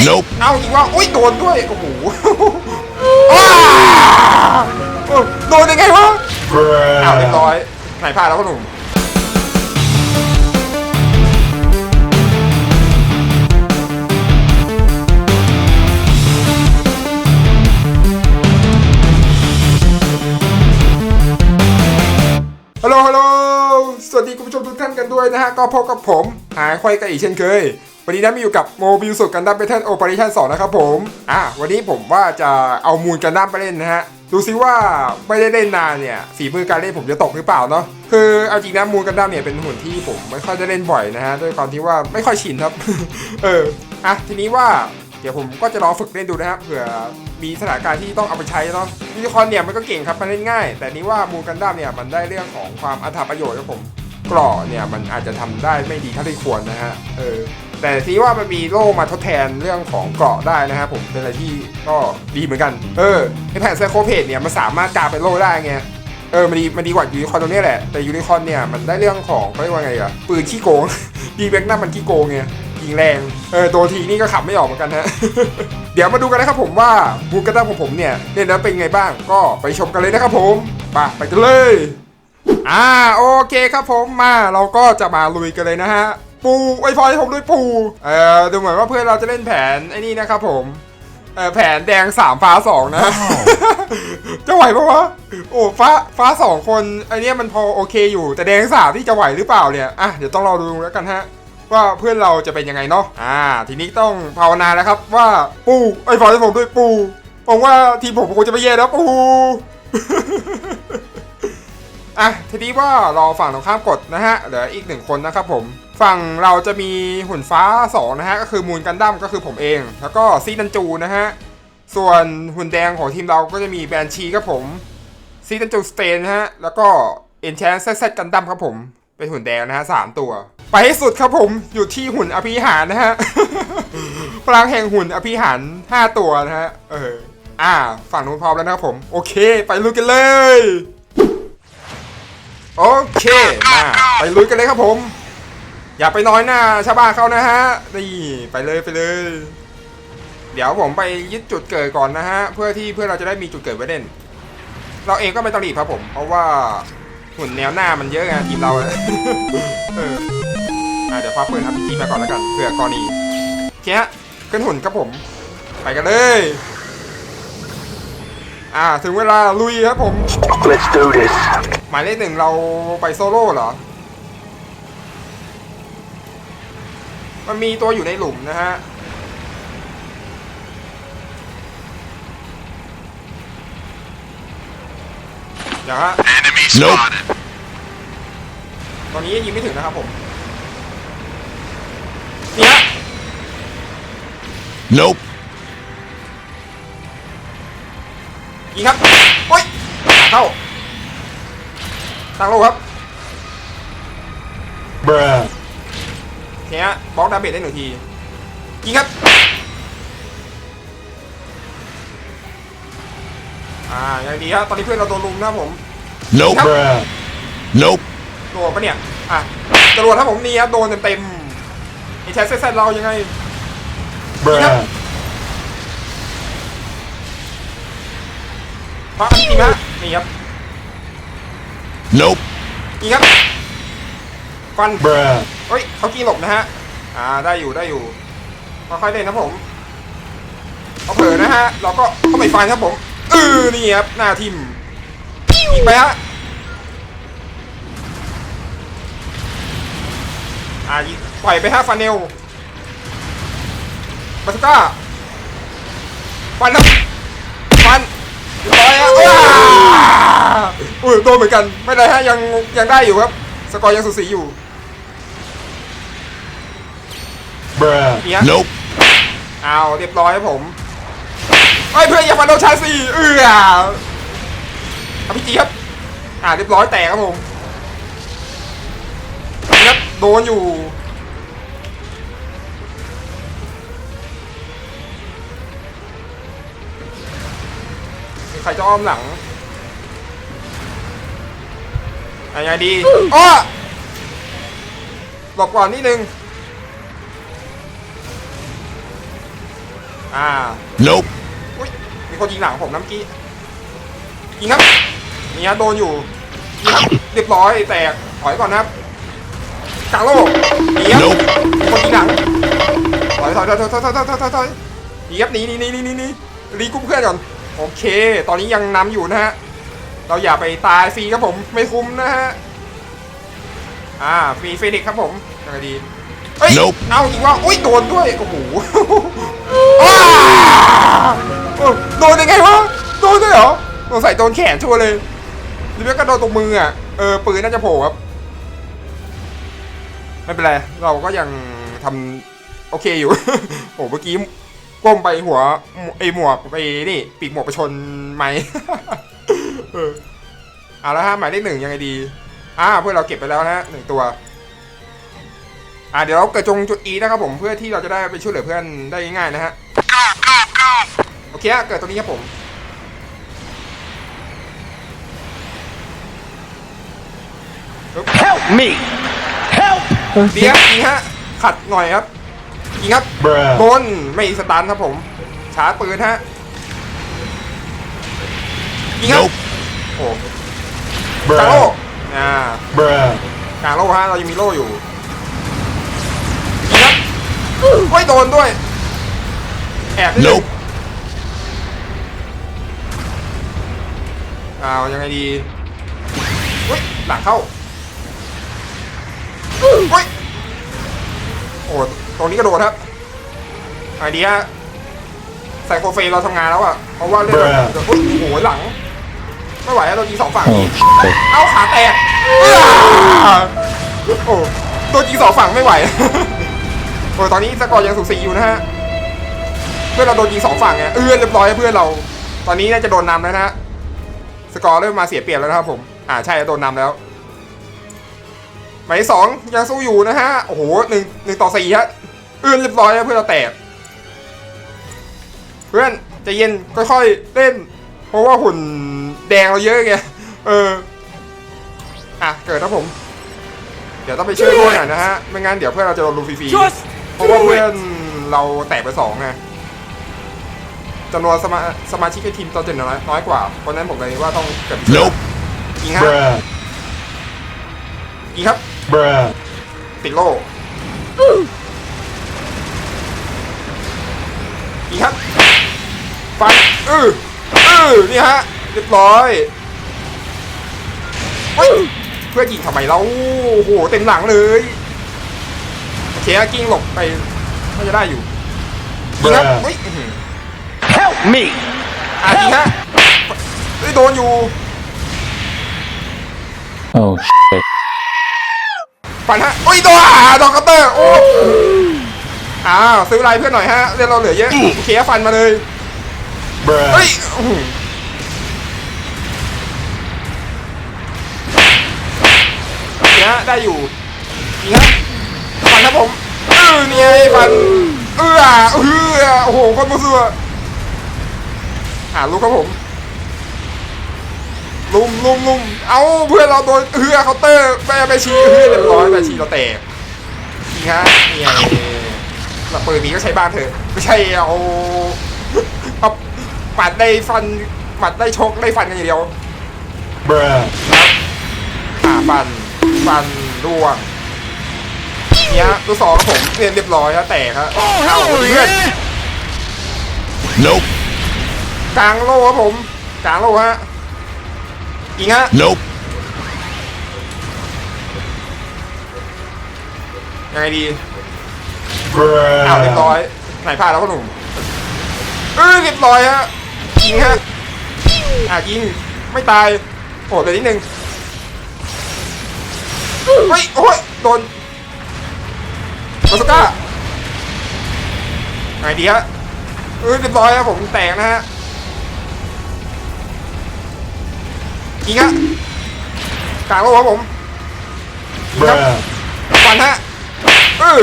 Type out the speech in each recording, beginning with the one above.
ย Nope เอาอีกว่าอุ้ยโดนด้วย โอ้โหอ้าโอ้โดนยังไงวะอ้าวเรียบร้อยหายพลาดแล้วก็หนุ่ม ฮัลโหลฮัลโหล สวัสดีคุณผู้ชมทุกท่านกันด้วยนะฮะ ก็พบกับผม หายควายกันอีกเช่นเคย วันนี้นะมีอยู่กับโมบิลสุดกันดั้มเบทเทิลโอเปอเรชั่น2นะครับผม อะวันนี้ผมว่าจะเอามูลกันดั้มไปเล่นนะฮะ ดูซิว่าไม่ได้เล่นนานเนี่ยฝีมือการเล่นผมจะตกหรือเปล่าเนาะ คือเอาจริงนะมูลกันดั้มเนี่ยเป็นหุ่นที่ผมไม่ค่อยได้เล่นบ่อยนะฮะด้วยความที่ว่าไม่ค่อยชินครับ เออ อะทีนี้ว่าเดี๋ยวผมก็จะลองฝึกเล่นดูนะครับเผื่อมีสถานการณ์ที่ต้องเอาไปใช้เนาะยูนิคอนเนี่ยมันก็เก่งครับมันเล่นง่าย แต่นี้ว่ามูกันดั้มเนี่ยมันได้เรื่องของความอัตราประโยชน์ครับผมกรอเนี่ยมันอาจจะทำได้ไม่ดีเท่าที่ควรนะฮะเออ แต่ทีว่ามันมีโล่มาทดแทนเรื่องของเกราะได้นะครับผมเป็นอะไรที่ก็ดีเหมือนกัน เออไอแผ่นไซโคเพจเนี่ยมันสามารถกลายเป็นโล่ได้ไงเออมันดีมันดีกว่ายูนิคอร์นตรงนี้แหละแต่ยูนิคอร์นเนี่ยมันได้เรื่องของเขาเรียกว่าไงอะปืนขี้โกงดีแบ็กหน้ามันขี้โกงไงยิงแรงเออตัวทีนี่ก็ขับไม่ออกเหมือนกันฮะเดี๋ยวมาดูกันนะครับผมว่าบูกระด้าของผมเนี่ยเล่นแล้วเป็นไงบ้างก็ไปชมกันเลยนะครับผมไปไปกันเลยอ่าโอเคครับผมมาเราก็จะมาลุยกันเลยนะฮะ ปูไว้พอให้ผมด้วยปูเออดูเหมือนว่าเพื่อนเราจะเล่นแผนไอ้นี่นะครับผมเออแผนแดงสามฟ้าสองนะ จะไหวปะวะโอ้ฟ้าฟ้าสองคนไอเนี้ยมันพอโอเคอยู่แต่แดงสามที่จะไหวหรือเปล่าเนี่ยอะเดี๋ยวต้องรอดูแล้วกันฮะว่าเพื่อนเราจะเป็นยังไงเนาะอ่า ทีนี้ต้องภาวนาแล้วครับว่าปูไอ้ยฟอยผมด้วยปูผมว่าทีมผมคงจะไม่แย่แล้วปูอะทีนี้ว่ารอฝั่งตรงข้ามกดนะฮะเหลืออีกหนึ่งคนนะครับผม ฝั่งเราจะมีหุ่นฟ้า 2 นะฮะ ก็คือมูลกันดั้มก็คือผมเอง แล้วก็ซีดันจูนะฮะ ส่วนหุ่นแดงของทีมเราก็จะมีแบนชีครับผมซีดันจูสเตนนะฮะ แล้วก็เอ็นแชนเซตกันดั้มครับผม เป็นหุ่นแดงนะฮะสามตัว ไปให้สุดครับผมอยู่ที่หุ่นอภิหารนะฮะพลังแห่งหุ่นอภิหาร 5 ตัวนะฮะ เออ อ่า ฝั่งนู้นพร้อมแล้วนะครับผม โอเค ไปลุยกันเลย โอเค มา ไปลุยกันเลยครับผม อย่าไปน้อยหน้าชาวบ้านเขานะฮะนี่ไปเลยไปเลย เดี๋ยวผมไปยึดจุดเกิดก่อนนะฮะเพื่อที่เพื่อเราจะได้มีจุดเกิดไว้เล่น เราเองก็ไม่ต้องรีบครับผม เพราะว่าหุ่นแนวหน้ามันเยอะไงทีมเราเอออะเดี๋ยวคว้าปืนอาร์พีจีมาก่อนแล้วกันเผื่อกรณีโอเคฮะขึ้นหุ่นครับผม ไปกันเลยอ่าถึงเวลาลุยครับผม Let's do this. หมายเลขหนึ่งเราไปโซโล่เหรอ มันมีตัวอยู่ในหลุมนะฮะเดี๋ยวฮะ Enemy Nope. spotted. ตอนนี้ยิงไม่ถึงนะครับผมนี่ฮะ Nope ยิงครับโอ้ยหาเข้าตั้งโลครับ Bruh. เนี่ยบล็อกดาเมจได้หนึ่งทียิงครับ อ่ายังดีครับ ตอนนี้เพื่อนเราโดนลุมนะครับผม Nope Bruh. Nope โดนปะเนี่ย อะจรวดถ้าผมนี่ครับโดนเต็มๆไอ้แชทเซตเรายังไง Bruh. มาจริงฮะนี่ครับ Nope ยิงครับ ฟัน Bruh. เฮ้ยเขากีหลบนะฮะ อ่า ได้อยู่ ได้อยู่ค่อยๆเล่นนะผมเขาเผลอนะฮะ เราก็เข้าไปฟันครับผม เออ นี่ครับ หน้าทิมยิงไปฮะอ่ายิงปล่อยไปฮะฟันเนลบาสก้าฟันครับฟันเรียบร้อยฮะว้าอุ้ยโดนเหมือนกัน ไม่ได้ฮะ ยังยังได้อยู่ครับ สกอร์ยังสูสีอยู่ เนี่ย Nope เอาเรียบร้อยครับผมเอ้ยเพื่อนอย่าฟันโดนชาซีเอือเอาพี่จีครับ อ่าเรียบร้อยแตกครับผมนี่ครับโดนอยู่ มีใครจะอ้อมหลังอะยังไงดีอ้อหลบก่อนนิดนึง อ่า Nope. อุ้ยมีคนยิงหลังผมน้ำกี้ยิงครับนี่ฮะโดนอยู่ยิงครับเรียบร้อยแตกถอยก่อนนะครับกลางโลกหนีครับ Nope. มีคนยิงหลังถอยถอยถอยถอยถอยถอยถอยถอยถอยถอยหนีครับหนีหนีหนีหนีหนีหนีรีกรุ๊ปเพื่อนก่อนโอเค ตอนนี้ยังนำอยู่นะฮะเราอย่าไปตายฟรีครับผมไม่คุ้มนะฮะอ่าฟรีเฟนิกซ์ครับผมยังไงดีเอ้ย Nope เอาจริงว่าอุ้ยโดนด้วยโอ้โหอ้า โดนยังไงวะ โดนด้วยเหรอสงสัยโดนแขนชัวร์เลยหรือไม่ก็โดนตรงมืออะ เออปืนน่าจะโผล่ครับ ไม่เป็นไร เราก็ยังทำโอเคอยู่ โอ้เมื่อกี้ก้มไปหัวไอหมวกไปนี่ปีกหมวกไปชนไหมเออเอาแล้วฮะหมายเลขหนึ่งยังไงดีอ่าเพื่อเราเก็บไปแล้วนะฮะหนึ่งตัวอ่าเดี๋ยวเราเกิดจงจุด E นะครับผมเพื่อที่เราจะได้ไปช่วยเหลือเพื่อนได้ง่ายๆนะฮะ เคฮะเกิดตรงนี้ครับผมปึ๊บ Help me. Help. เดี๋ยวยิงฮะขัดหน่อยครับยิงครับ Bruh. บนไม่สตันครับผมชาร์จปืนฮะยิงครับ Nope. โอ้กลางโลก Bruh. อ่า Bruh. กลางโลฮะเรายังมีโล่อยู่ยิงครับโอ้ยโดนด้วย แอบนิดนึง Nope. อ้าวยังไงดีอุ้ยหลังเข้าอุ้ยโอ้ตรงนี้กระโดดครับไอเดียไซโคเฟนเราทำงานแล้วอะเพราะว่าเรื่องอุ้ยโอ้โหหลังไม่ไหวแล้วเรายิงสองฝั่งนี้เอ้าขาแตกอ้าโอ้โดนยิงสองฝั่งไม่ไหวโอ้ตอนนี้สกอร์ยังสูสีอยู่นะฮะเพื่อนเราโดนยิงสองฝั่งไงเอื้อนเรียบร้อยเพื่อนเรา ตอนนี้น่าจะโดนนำแล้วนะฮะ สกอร์เริ่มมาเสียเปรียบแล้วนะครับผม อ่าใช่โดนนำแล้วหมายเลขสองยังสู้อยู่นะฮะ โอ้โหหนึ่งหนึ่งต่อสี่ฮะเอื้อนเรียบร้อยแล้วเพื่อนเราแตก เพื่อนใจะเย็นค่อยๆเล่น เพราะว่าหุ่นแดงเราเยอะไง เออ อะเกิดครับผม เดี๋ยวต้องไปช่วยด้วยหน่อยนะฮะ ไม่งั้นเดี๋ยวเพื่อนเราจะโดนลูฟรีๆ Just เพราะว่าเพื่อนเราแตกไปสองไง จำนวนสมาสมาชิกในทีมตัวเจนน้อยน้อยกว่า เพราะฉะนั้นผมเลยว่าต้องเกิด Nope. ยิงฮะ Bruh. ยิงครับ Bruh. ติดโล่ยิงครับ ฟันเออเออนี่ฮะ เรียบร้อยเฮ้ยเพื่อนยิงทำไมเราโอ้โห เต็มหลังเลย โอเคฮะกิ้งหลบไปน่าจะได้อยู่ยิงครับเฮ้ยอื้อหือ Help me. อะยิงฮะเฮ้ยโดนอยู่ Oh shit. ฟันฮะโอ้ยโดนอะดอกกัตเตอร์ โอ้อ้าวซื้ออะไรเพื่อนหน่อยฮะเรื่องเราเหลือเยอะโอเคฟันมาเลยเฮ้ย Bruh. อื้อหือเนี่ยได้อยู่นี่ฮะฟันครับผมเออเนี่ยไอ้ฟันเออเออโอ้โหคนมือเสื ออ่าลูกครับผมลุมลุมลุมเอาเพื่อนเราโดนเฮือเคาน์เตอร์ไปไปชี้เฮือเรียบร้อยไปชี้เราแตกนี่ฮะเนี่ยเราปืนนี้ก็ใช้บ้านเถอะไม่ใช่เอาเอาปัดได้ฟันปัดได้ชกได้ฟันกันอย่างเดียว Bruh. อ่าฟันฟันร่วงเนี่ยตัวสองครับผมเรียนเรียบร้อยแล้วแตกครับเอาเพื่อน Nope. กลางโลครับผมกลางโลฮะยิงฮะ Nope. ยังไงดีอ้าวเรียบร้อย Bruh. ไหนพลาดแล้วพ่อหนุ่มเออเรียบร้อยฮะยิงฮะอะยิงไม่ตายโอ้เดี๋ยวนิดนึงเฮ้ยโอ้ยโดนมาสุก้าไงดีฮะเออเรียบร้อยครับผมแตกนะฮะ ยิงฮะกลางโลกครับผมยิงครับ Bruh. ฟันฮะเออ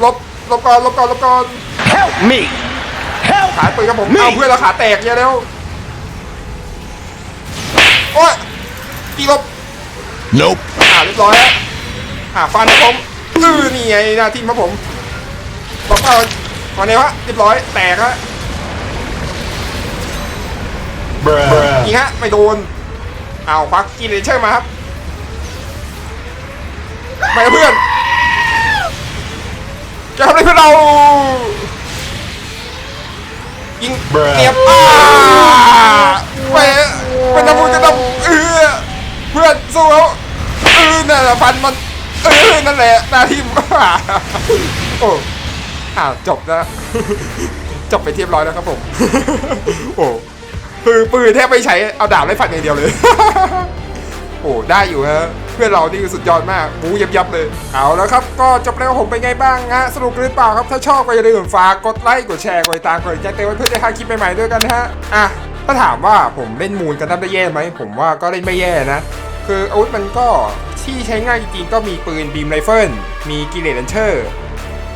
หลบหลบก่อนหลบก่อนหลบก่อน Help me. Help ขาปืนครับผมนี่เอาเพื่อนเราขาแตกเยอะแล้วโอ้ยตีหลบ Nope. อ่าเรียบร้อยแล้วอ่าฟันครับผมเออนี่ไงหน้าทีมครับผมบอกเอาขอมาเนี่ยวะเรียบร้อยแตกฮะ Bruh. ยิงฮะไม่โดน เอาควักกินเลเชอร์มาครับไปกับเพื่อนจะทำอะไรเพื่อนเรายิง Bruh เนียบอ่าไปเป็นน้ำมูลกระดำเออเพื่อนสู้เขาเออนั่นแหละฟันมันเออนั่นแหละหน้าทีมโอ้อ้าวจบแล้วจบไปเทียบร้อยแล้วครับผมโอ้ คือปืนแทบไม่ใช้เอาดาบไล่ฟันอย่างเดียวเลย โอ้ได้อยู่ฮะเพื่อนเรานี่คือสุดยอดมากบูยับยับเลย เอาแล้วครับ ก็จบแล้วผมเป็นไงบ้างฮะสนุกหรือเปล่าครับ ถ้าชอบก็อย่าลืมฝากกดไลค์กดแชร์กดติดตามกดแจ้งเตือนไว้เพื่อจะหาคลิปใหม่ๆด้วยกันฮะอะถ้าถามว่าผมเล่นมูลกันได้แย่ไหมผมว่าก็เล่นไม่แย่นะ คืออาวุธมันก็ที่ใช้ง่ายจริงๆก็มีปืนบีมไรเฟิลมีกิเลนเชอร์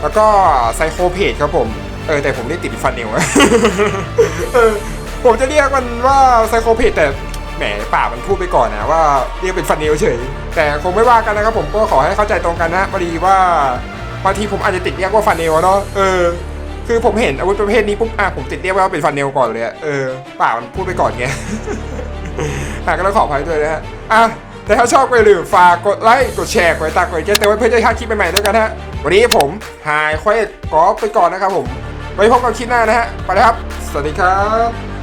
แล้วก็ไซโคเพจครับผม เออแต่ผมเรียกติดฟันเนวอะ ผมจะเรียกมันว่าไซโคเพจแต่แหมป่ามันพูดไปก่อนนะว่าเรียกเป็นฟันเนวเฉย แต่คงไม่ว่ากันนะครับผมก็ขอให้เข้าใจตรงกันนะพอดีว่าบางทีผมอาจจะติดเรียกว่าฟันเนวเนาะเออคือผมเห็นอาวุธประเภทนี้ปุ๊บอะผมติดเรียกว่าเป็นฟันเนลก่อนเลยเออป่ามันพูดไปก่อนไงอะก็ต้องขออภัยด้วยนะฮะอะแต่ถ้าชอบก็อย่าลืมฝากกดไลค์กดแชร์กดติดตามกดแจ้งเตือนไว้เพื่อจะได้คลิปใหม่ๆด้วยกันฮะวันนี้ผมหายควายกอล์ฟไปก่อนนะครับผมไว้พบกันคลิปหน้านะฮะไปแล้วครับ สวัสดีครับ